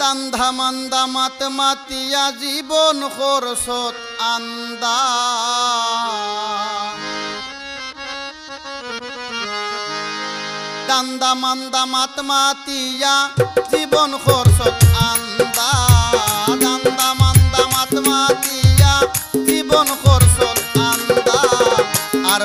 দান্ধা মান্দা মাত মাতিয়া জীবন খরসত আন্দা। দান্দা মান্দা মাত মাতিয়া জীবন খরসত আন্দা। দান্দা মান্দা মাত মাতিয়া জীবন খরসত আন্দা। আর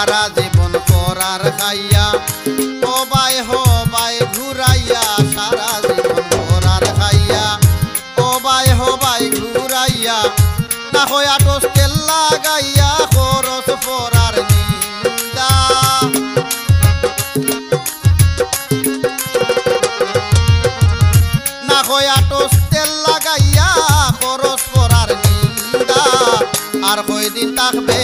সারা জীবন করার খাইয়া ও বাই হো বাই ঘুরাইয়া, সারা জীবন করার খাইয়া ও বাই হো বাই ঘুরাইয়া, না হয় আটস তেল লাগাইয়া খরচ পরার লাগাইয়া খরচ পরার আর কয়দিন থাকবে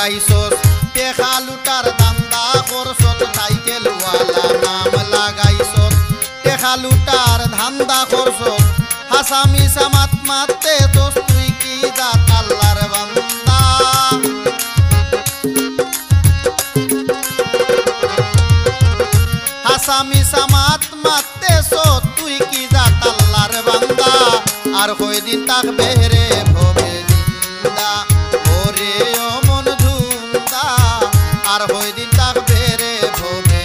লাগাইছস। টেকা লুটার দান্দা করছত টাইটেলওয়ালা নাম লাগাইছস। টেকা লুটার ধান্দা করছত হাসামি সামাত মাতে তোস তুই কি জাত আল্লাহর বান্দা? হাসামি সামাত মাতে তুই কি জাত আল্লাহর বান্দা? আর কয়দিন থাকবে রে ভবে আর কয়দিন থাকবে রে ভবে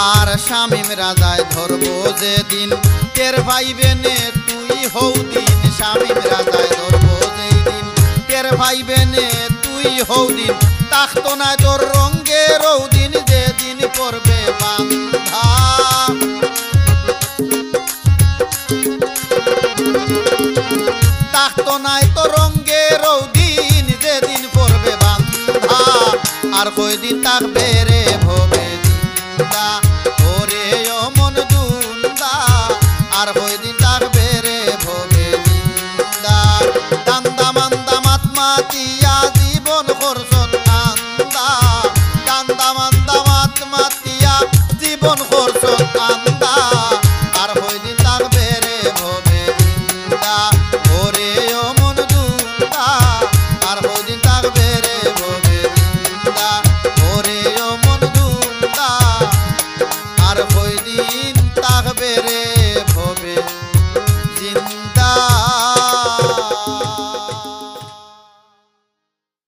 আর শামিম রাজায় ধরবো যেদিন টের ভাইবে নে তুই হৌ দিন, শামিম রাজায় ধরবো যেদিন টের ভাইবে নে তুই হৌ দিন তাখত না তোর রঙ্গে রৌদিন, যেদিন বান্ধা। তাখত নাই তো রঙ্গে রৌদিন, যেদিন পড়বে বান্ধা। আর কয়দিন থাকবে রে ভবে জিন্দা? ওরে ও মন দুন্দা, আর কয়দিন থাকবে রে ভবে জিন্দা? দান্দা মান্দা মাত মাতিয়া